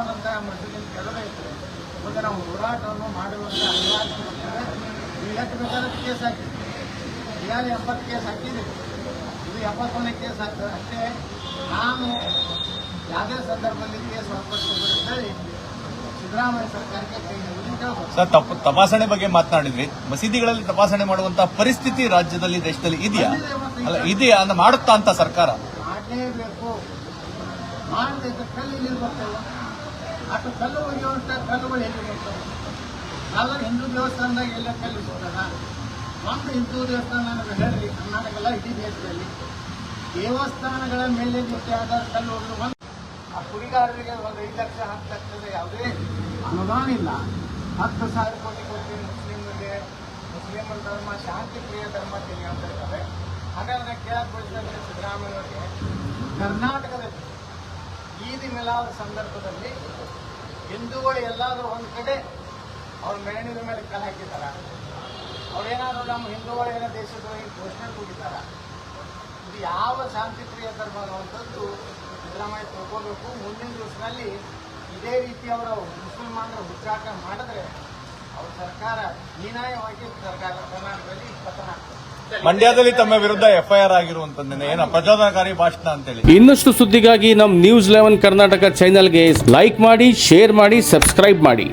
ಅನ್ನುವಂಥ ಮನಸ್ಸಿನ ಕೆಲವೇ ಇತ್ತು ಮುಂದೆ ನಾವು ಹೋರಾಟವನ್ನು ಮಾಡುವಂಥ ಅನಿವಾರ್ಯ ಬೇಕಾದ ಕೇಸ್ ಹಾಕಿದ್ವಿ ಇವಾಗ ಎಪ್ಪತ್ತು ಕೇಸ್ ಹಾಕಿದ್ದೀವಿ ಇದು ಎಪ್ಪತ್ತೊಂದನೇ ಕೇಸ್ ಹಾಕ್ತಾರೆ ಅಷ್ಟೇ ನಾನು ಯಾವುದೇ ಸಂದರ್ಭದಲ್ಲಿ ಕೇಸ್ ಹೇಳಿ ಸಿದ್ದರಾಮಯ್ಯ ಸರ್ಕಾರಕ್ಕೆ ಸರ್ ತಪ್ಪು ತಪಾಸಣೆ ಬಗ್ಗೆ ಮಾತನಾಡಿದ್ವಿ. ಮಸೀದಿಗಳಲ್ಲಿ ತಪಾಸಣೆ ಮಾಡುವಂತಹ ಪರಿಸ್ಥಿತಿ ರಾಜ್ಯದಲ್ಲಿ ದೇಶದಲ್ಲಿ ಇದೆಯಾ? ಅಲ್ಲ ಇದೆಯಾ ಅಂತ ಮಾಡುತ್ತಾ ಅಂತ ಸರ್ಕಾರ? ಮಾಡಲೇಬೇಕು. ಮಾಡಬೇಕು. ಕಲ್ಲಿ ಅಷ್ಟು ಕಲ್ಲು ಒಗೆಯುವಂಥ ಕಲ್ಲುಗಳು ಎಲ್ಲಿ ಎಲ್ಲ ಹಿಂದೂ ದೇವಸ್ಥಾನದಾಗ ಎಲ್ಲ ಕಲ್ಲು ಸಿಗ್ತದ ಒಂದು ಹಿಂದೂ ದೇವಸ್ಥಾನ ನನಗೆ ಕರ್ನಾಟಕ ಎಲ್ಲ ಇಡೀ ದೇಶದಲ್ಲಿ ದೇವಸ್ಥಾನಗಳ ಮೇಲೆ ಜೊತೆ ಆದ ಕಲ್ಲುಗಳು ಒಂದು ಆ ಕುರಿಗಾರರಿಗೆ ಒಂದು ಐದು ಲಕ್ಷ, ಹತ್ತು ಲಕ್ಷದ ಯಾವುದೇ ಅನುದಾನ ಇಲ್ಲ. ಹತ್ತು ಸಾವಿರ ಕೋಟಿ ಕೊಟ್ಟು ಮುಸ್ಲಿಮರಿಗೆ ಮುಸ್ಲಿಮರ ಧರ್ಮ, ಶಾಂತಿ ಪ್ರಿಯ ಧರ್ಮ ತಿಳಿ ಅಂತ ಇದ್ದಾರೆ ಹಾಗಾದ್ರೆ ಕೇಳಕ್ ಬಯಸಿದ್ರೆ ಸಿದ್ದರಾಮಯ್ಯವರಿಗೆ ಕರ್ನಾಟಕದಲ್ಲಿ ಈದ್ ಮಿಲಾದ್ ಸಂದರ್ಭದಲ್ಲಿ ಹಿಂದೂಗಳು ಎಲ್ಲಾದರೂ ಒಂದು ಕಡೆ ಅವ್ರ ಮೇಣಿನ ಮೇಲೆ ಕಲ್ ಹಾಕಿದಾರ. ಅವ್ರೇನಾದ್ರು ನಮ್ಮ ಹಿಂದೂಗಳು ಏನೋ ದೇಶದೊಳಗೆ ಘೋಷಣೆ ಕೂಗಿದಾರ. ಇದು ಯಾವ ಶಾಂತಿ ಪ್ರಿಯ ಧರ್ಮ ಅನ್ನುವಂಥದ್ದು ಸಿದ್ದರಾಮಯ್ಯ ತಿಳ್ಕೋಬೇಕು. ಮುಂದಿನ ದಿವಸದಲ್ಲಿ ಇದೇ ರೀತಿ ಅವರ ಮುಸಲ್ಮಾನರ ಹುಚ್ಚಾಟ ಮಾಡಿದ್ರೆ ಅವ್ರ ಸರ್ಕಾರ ಹೀನಾಯವಾಗಿ ಸರ್ಕಾರ ಕರ್ನಾಟಕದಲ್ಲಿ ಪತನ ಮಂಡ್ಯದಲ್ಲಿ ತಮ್ಮ ವಿರುದ್ಧ ಎಫ್ಐಆರ್ ಆಗಿರುವಂತದ್ದು ಏನ, ಪ್ರಚೋದನಕಾರಿ ಭಾಷಣ ಅಂತೇಳಿ. ಇನ್ನಷ್ಟು ಸುದ್ದಿಗಾಗಿ ನಮ್ಮ ನ್ಯೂಸ್ ಲೆವೆನ್ ಕರ್ನಾಟಕ ಚಾನೆಲ್ಗೆ ಲೈಕ್ ಮಾಡಿ ಶೇರ್ ಮಾಡಿ ಸಬ್ಸ್ಕ್ರೈಬ್ ಮಾಡಿ.